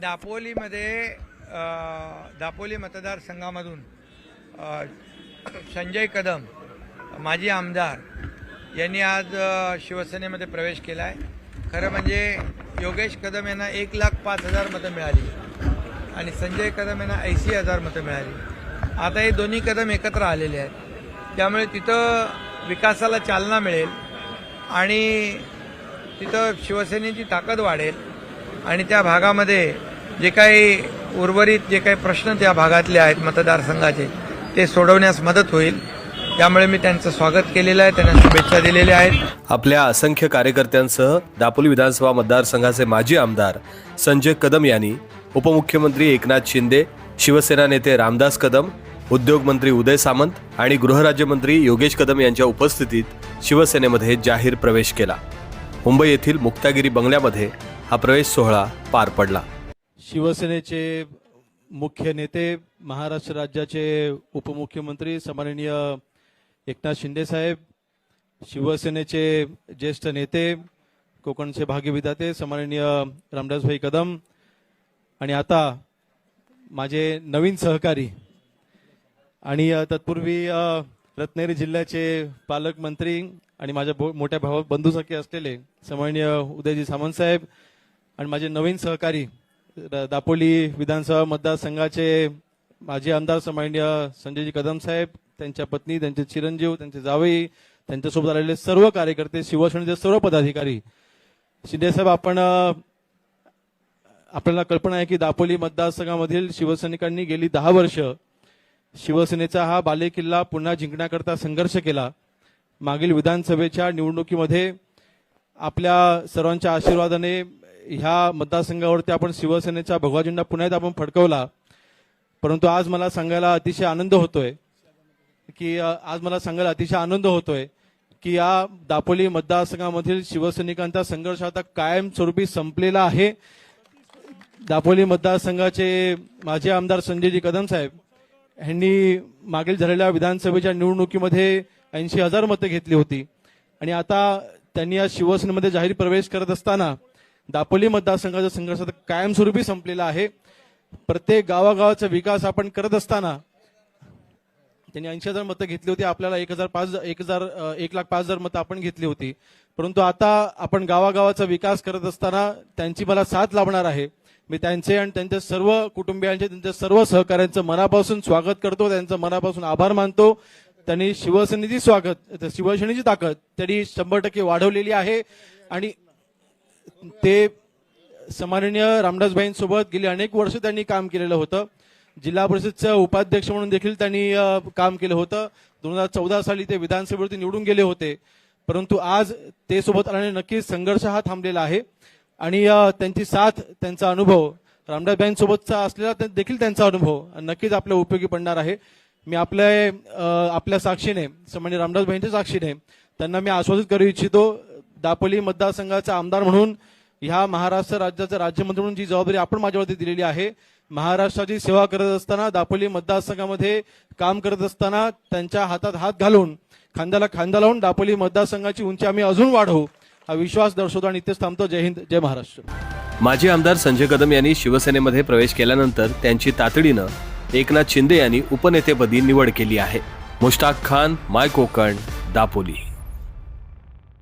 दापोलीमध्ये दापोली मतदारसंघामधून संजय कदम माजी आमदार यांनी आज शिवसेनेमध्ये प्रवेश केला आहे खरं म्हणजे योगेश कदम यांना एक लाख पाच हजार मतं मिळाली आणि संजय कदम यांना ऐंशी हजार मतं मिळाली. आता हे दोन्ही कदम एकत्र आलेले आहेत. त्यामुळे तिथं विकासाला चालना मिळेल आणि तिथं शिवसेनेची ताकद वाढेल. आणि त्या भागामध्ये जे काही उर्वरित जे काही प्रश्न त्या भागातले आहेत मतदारसंघाचे ते सोडवण्यास मदत होईल. त्यामुळे मी त्यांचं स्वागत केलेलं आहे त्यांना शुभेच्छा दिलेल्या आहेत. आपल्या असंख्य कार्यकर्त्यांसह दापोली विधानसभा मतदारसंघाचे माजी आमदार संजय कदम यांनी उपमुख्यमंत्री एकनाथ शिंदे शिवसेना नेते रामदास कदम उद्योगमंत्री उदय सामंत आणि गृहराज्यमंत्री योगेश कदम यांच्या उपस्थितीत शिवसेनेमध्ये जाहीर प्रवेश केला. मुंबई येथील मुक्तागिरी बंगल्यामध्ये हा प्रवेश सोहळा पार पडला. शिवसेनेचे मुख्य नेते महाराष्ट्र राज्याचे उपमुख्यमंत्री सन्माननीय एकनाथ शिंदे साहेब शिवसेनेचे ज्येष्ठ नेते कोकणचे भाग्यविधाते सन्माननीय रामदासभाई कदम आणि आता माझे नवीन सहकारी आणि तत्पूर्वी रत्नागिरी जिल्ह्याचे पालकमंत्री आणि माझ्या भो- मोठ्या भावा बंधूसारखे असलेले सन्माननीय उदयजी सामंत साहेब आणि माझे नवीन सहकारी दापोली विधानसभा मतदारसंघाचे माजी आमदार सन्माननीय संजयजी कदम साहेब त्यांच्या पत्नी त्यांचे चिरंजीव त्यांचे जावई त्यांच्यासोबत आलेले सर्व कार्यकर्ते शिवसेनेचे सर्व पदाधिकारी. शिंदेसाहेब आपण आपल्याला कल्पना आहे की दापोली मतदारसंघामधील शिवसैनिकांनी गेली दहा वर्ष शिवसेनेचा हा बालेकिल्ला पुन्हा जिंकण्याकरता संघर्ष केला. मागील विधानसभेच्या निवडणुकीमध्ये आपल्या सर्वांच्या आशीर्वादाने ह्या मतदारसंघावरती आपण शिवसेनेचा भगवा झेंडा पुन्हा एकदा आपण फडकवला. परंतु आज मला सांगायला अतिशय आनंद होतोय की आज मला सांगायला अतिशय आनंद होतोय की या दापोली मतदारसंघामधील शिवसैनिकांचा संघर्ष आता कायमस्वरूपी संपलेला आहे. दापोली मतदारसंघाचे माजी आमदार संजयजी कदम साहेब यांनी मागील झालेल्या विधानसभेच्या निवडणुकीमध्ये ऐंशी हजार मतं घेतली होती. आणि आता त्यांनी या शिवसेनेमध्ये जाहीर प्रवेश करत असताना दापोली मतदारसंघाचा संघर्ष आता कायमस्वरूपी संपलेला आहे. प्रत्येक गावागावाचा विकास आपण करत असताना त्यांनी ऐंशी हजार मतं घेतली होती आपल्याला एक हजार पाच एक हजार एक लाख पाच हजार मतं आपण घेतली होती. परंतु आता आपण गावागावाचा विकास करत असताना त्यांची मला साथ लाभणार आहे. मी त्यांचे आणि त्यांच्या सर्व कुटुंबियांचे त्यांच्या सर्व सहकाऱ्यांचं मनापासून स्वागत करतो त्यांचं मनापासून आभार मानतो. त्यांनी शिवसेनेची स्वागत शिवसेनेची ताकद त्यांनी शंभर टक्के वाढवलेली आहे. आणि ते सन्माननीय रामदासबाईंसोबत गेली अनेक वर्ष त्यांनी काम केलेलं होतं. जिल्हा परिषदचं उपाध्यक्ष म्हणून देखील त्यांनी काम केलं होतं. दोन हजार चौदा साली ते विधानसभेवरती निवडून गेले होते. परंतु आज ते सोबत आल्याने नक्कीच संघर्ष हा थांबलेला आहे. आणि त्यांची साथ त्यांचा अनुभव रामदासबाईंसोबतचा असलेला देखील त्यांचा अनुभव नक्कीच आपल्या उपयोगी पडणार आहे. मी आपल्या आपल्या साक्षीने सन्मान्य रामदासबाईंच्या साक्षीने त्यांना मी आश्वासित करू इच्छितो. दापोली मतदारसंघाचा आमदार म्हणून ह्या महाराष्ट्र राज्याचा राज्यमंत्री म्हणून जी जबाबदारी आपण माझ्यावरती दिलेली आहे महाराष्ट्राची सेवा करत असताना दापोली मतदारसंघामध्ये काम करत असताना त्यांच्या हातात हात घालून खांद्याला खांदा लावून दापोली मतदारसंघाची उंची आम्ही अजून वाढवू हा विश्वास दर्शवतो आणि इथेच थांबतो. जय हिंद जय महाराष्ट्र. माजी आमदार संजय कदम यांनी शिवसेनेमध्ये प्रवेश केल्यानंतर त्यांची तातडीनं एकनाथ शिंदे यांनी उपनेतेपदी निवड केली आहे. मुश्ताक खान माय कोकण दापोली.